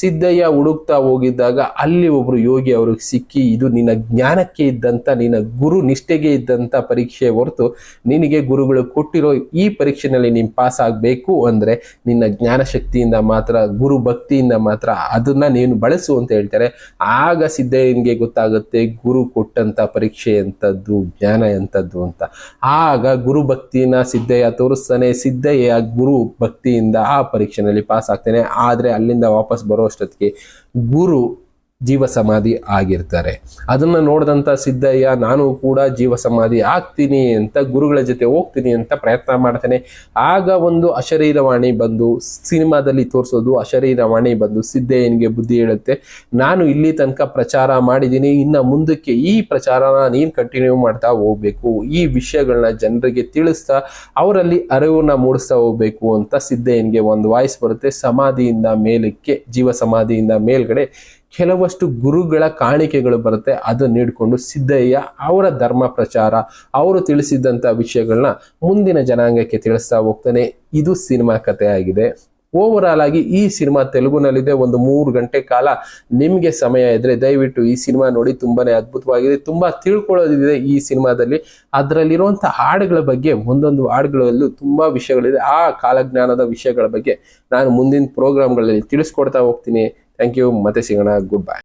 ಸಿದ್ದಯ್ಯ ಹುಡುಕ್ತಾ ಹೋಗಿದ್ದಾಗ ಅಲ್ಲಿ ಒಬ್ರು ಯೋಗಿ ಅವ್ರಿಗೆ ಸಿಕ್ಕಿ, ಇದು ನಿನ್ನ ಜ್ಞಾನಕ್ಕೆ ಇದ್ದಂಥ ನಿನ್ನ ಗುರು ನಿಷ್ಠೆಗೆ ಇದ್ದಂಥ ಪರೀಕ್ಷೆ ಹೊರತು ನಿನಗೆ ಗುರುಗಳು ಕೊಟ್ಟಿರೋ ಈ ಪರೀಕ್ಷೆನಲ್ಲಿ ನೀನು ಪಾಸ್ ಆಗಬೇಕು ಅಂದರೆ ನಿನ್ನ ಜ್ಞಾನ ಶಕ್ತಿಯಿಂದ ಮಾತ್ರ, ಗುರು ಭಕ್ತಿಯಿಂದ ಮಾತ್ರ ಅದನ್ನು ನೀನು ಬಳಸು ಅಂತ ಹೇಳ್ತಾರೆ. ಆಗ ಸಿದ್ದಯ್ಯನಿಗೆ ಗೊತ್ತಾಗುತ್ತೆ ಗುರು ಕೊಟ್ಟಂಥ ಪರೀಕ್ಷೆ ಎಂಥದ್ದು ಜ್ಞಾನ ಎಂಥದ್ದು ಅಂತ. ಆಗ ಗುರು ಭಕ್ತಿನ ಸಿದ್ದಯ್ಯ ತೋರಿಸ್ತಾನೆ, ಸಿದ್ದಯ್ಯ ಗುರು ಭಕ್ತಿಯಿಂದ ಆ ಪರೀಕ್ಷೆನಲ್ಲಿ ಪಾಸ್ ಆಗ್ತಾನೆ. ಆದ್ರೆ ಅಲ್ಲಿಂದ ವಾಪಸ್ ಬರೋ ಅಷ್ಟೊತ್ತಿಗೆ ಗುರು ಜೀವ ಸಮಾಧಿ ಆಗಿರ್ತಾರೆ. ಅದನ್ನ ನೋಡಿದಂತ ಸಿದ್ದಯ್ಯ, ನಾನು ಕೂಡ ಜೀವ ಸಮಾಧಿ ಆಗ್ತೀನಿ ಅಂತ, ಗುರುಗಳ ಜೊತೆ ಹೋಗ್ತೀನಿ ಅಂತ ಪ್ರಯತ್ನ ಮಾಡ್ತೇನೆ. ಆಗ ಒಂದು ಅಶರೀರವಾಣಿ ಬಂದು, ಸಿನಿಮಾದಲ್ಲಿ ತೋರಿಸೋದು ಅಶರೀರವಾಣಿ ಬಂದು ಸಿದ್ದಯ್ಯನಿಗೆ ಬುದ್ಧಿ ಹೇಳುತ್ತೆ. ನಾನು ಇಲ್ಲಿ ತನಕ ಪ್ರಚಾರ ಮಾಡಿದ್ದೀನಿ. ಇನ್ನ ಮುಂದಕ್ಕೆ ಈ ಪ್ರಚಾರನ ನೀನು ಕಂಟಿನ್ಯೂ ಮಾಡ್ತಾ ಹೋಗ್ಬೇಕು. ಈ ವಿಷಯಗಳನ್ನ ಜನರಿಗೆ ತಿಳಿಸ್ತಾ, ಅವರಲ್ಲಿ ಅರಿವನ್ನ ಮೂಡಿಸ್ತಾ ಹೋಗ್ಬೇಕು ಅಂತ ಸಿದ್ದಯ್ಯನಿಗೆ ಒಂದು ವಾಯ್ಸ್ ಬರುತ್ತೆ. ಸಮಾಧಿಯಿಂದ ಮೇಲಕ್ಕೆ ಜೀವ ಸಮಾಧಿಯಿಂದ ಮೇಲ್ಗಡೆ ಕೆಲವಷ್ಟು ಗುರುಗಳ ಕಾಣಿಕೆಗಳು ಬರುತ್ತೆ ಅದನ್ನು ನೀಡಿಕೊಂಡು ಸಿದ್ದಯ್ಯ ಅವರ ಧರ್ಮ ಪ್ರಚಾರ, ಅವರು ತಿಳಿಸಿದಂಥ ವಿಷಯಗಳನ್ನ ಮುಂದಿನ ಜನಾಂಗಕ್ಕೆ ತಿಳಿಸ್ತಾ ಹೋಗ್ತಾನೆ. ಇದು ಸಿನಿಮಾ ಕಥೆ ಆಗಿದೆ ಓವರ್ ಆಗಿ ಈ ಸಿನಿಮಾ ತೆಲುಗುನಲ್ಲಿದೆ, ಒಂದು ಮೂರು ಗಂಟೆ ಕಾಲ ನಿಮಗೆ ಸಮಯ ಇದ್ರೆ ದಯವಿಟ್ಟು ಈ ಸಿನಿಮಾ ನೋಡಿ, ತುಂಬಾನೇ ಅದ್ಭುತವಾಗಿದೆ. ತುಂಬಾ ತಿಳ್ಕೊಳ್ಳೋದಿದೆ ಈ ಸಿನಿಮಾದಲ್ಲಿ. ಅದರಲ್ಲಿರುವಂಥ ಹಾಡುಗಳ ಬಗ್ಗೆ, ಒಂದೊಂದು ಹಾಡುಗಳಲ್ಲೂ ತುಂಬಾ ವಿಷಯಗಳಿದೆ. ಆ ಕಾಲಜ್ಞಾನದ ವಿಷಯಗಳ ಬಗ್ಗೆ ನಾನು ಮುಂದಿನ ಪ್ರೋಗ್ರಾಮ್ಗಳಲ್ಲಿ ತಿಳಿಸ್ಕೊಡ್ತಾ ಹೋಗ್ತೀನಿ. ಥ್ಯಾಂಕ್ ಯು ಮತ್ತೆ ಸಿಗೋಣ ಗುಡ್ ಬೈ